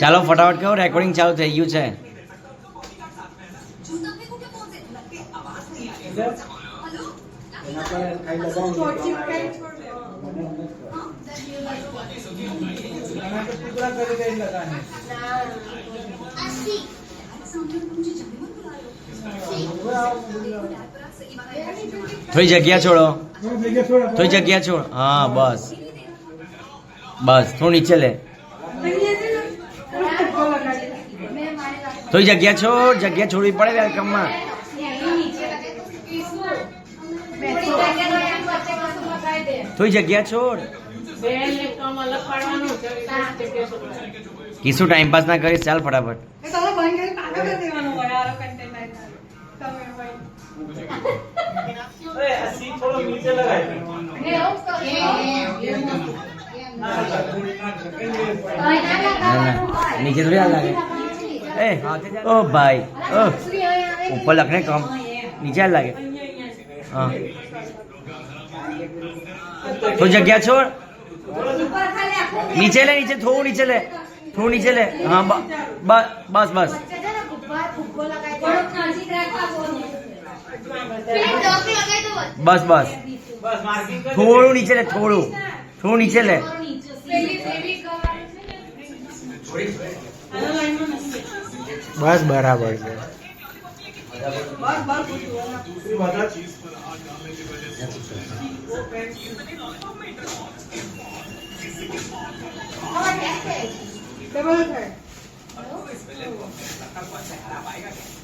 ચાલો ફટાફટ કહો રેકોર્ડિંગ ચાલુ થઈ ગયું છે છોડ ચીપકાઈ છોડ દેવાનો. થોડી જગ્યા છોડો થોડી જગ્યા છોડ. હા, બસ. બસ, થોડું નીચે લે. થોડી જગ્યા છોડ, જગ્યા છોડવી પડે વેલકમમાં થોડી જગ્યા છોડ. કિસુ ટાઈમ પાસ ના કરીશ, ચાલ ફટાફટ. अरे थोड़ा नीचे लगाइए नीचे थोड़ी आ लगे। ए ओ भाई ओ। ऊपर लगने कम। नीचे लगे। हाँ। तो जगह छोड़। नीचे ले नीचे थो नीचे ले। थो नीचे ले। हाँ बस बस। बस બસ બસ બસ બસ થોડું નીચે લે થોડું થોડું નીચે લે બસ બરાબર છે ડબલ થાય. ગમ છે ગમ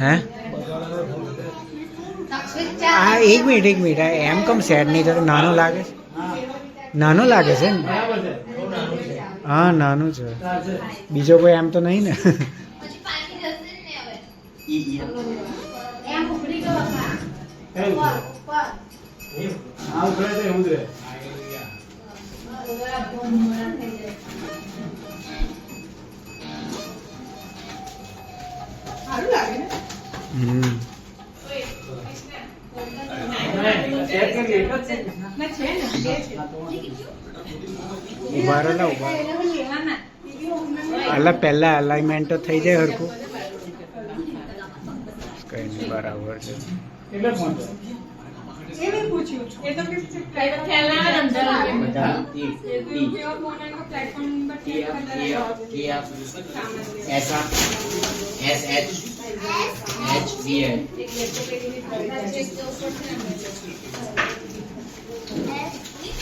હે? આ એક મિનિટ એક મિનિટ. એમ કમ સેડ નહીં થતો નાનો લાગે છે. નાનો લાગે છે ને હા નાનું છે. બીજો કોઈ એમ તો નહીં ને? સારું ઉભા રહો ને ઉભા એને પણ લેવાના બીજી ઓમને અલા પહેલા અલાઇનમેન્ટ તો થઈ જાય હરખું કઈ નહીં બરાબર છે એ મેં પૂછ્યું એ તો કે કઈ તો ખ્યાલ ના આવે ને અંદર આવે. એ તો કેવો ફોન એનો પ્લેટફોર્મ પર કે ऐसा एस एच एच बी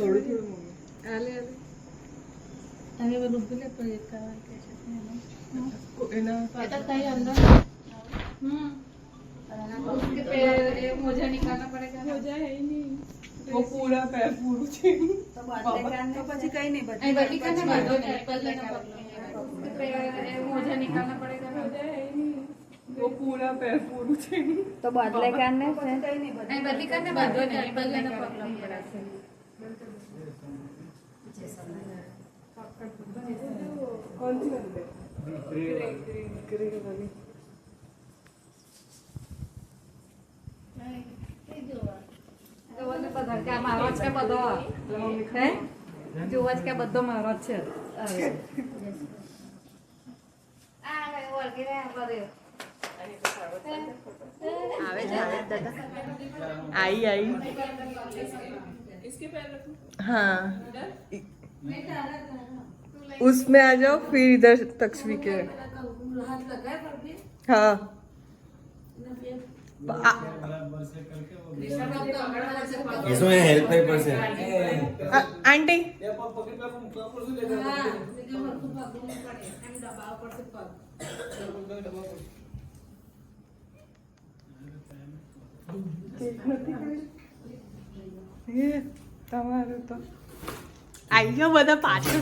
થોડું થોડું હાલે હાલે હવે બધું ભૂલે પણ એક તો બદલે કાન ને બદલી કાન ને બાંધો નહીં. બદલે कौन सी बदले ग्रे ग्रे ग्रे वाली કે મારો જ કે બધો હે જોવા જ કે બધો મારો જ છે આવે છે આવે દાદા आई आई हाँ उसमें आ जाओ फिर इधर तक्ष्मी के हाँ आ- इसमें हेल्प नहीं પડશે आ- आंटी એ તમારું તો આવી ગયો બધા પાછળ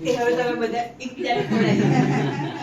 એ હવે તમે બધા એકબીજાને ખવડાવી.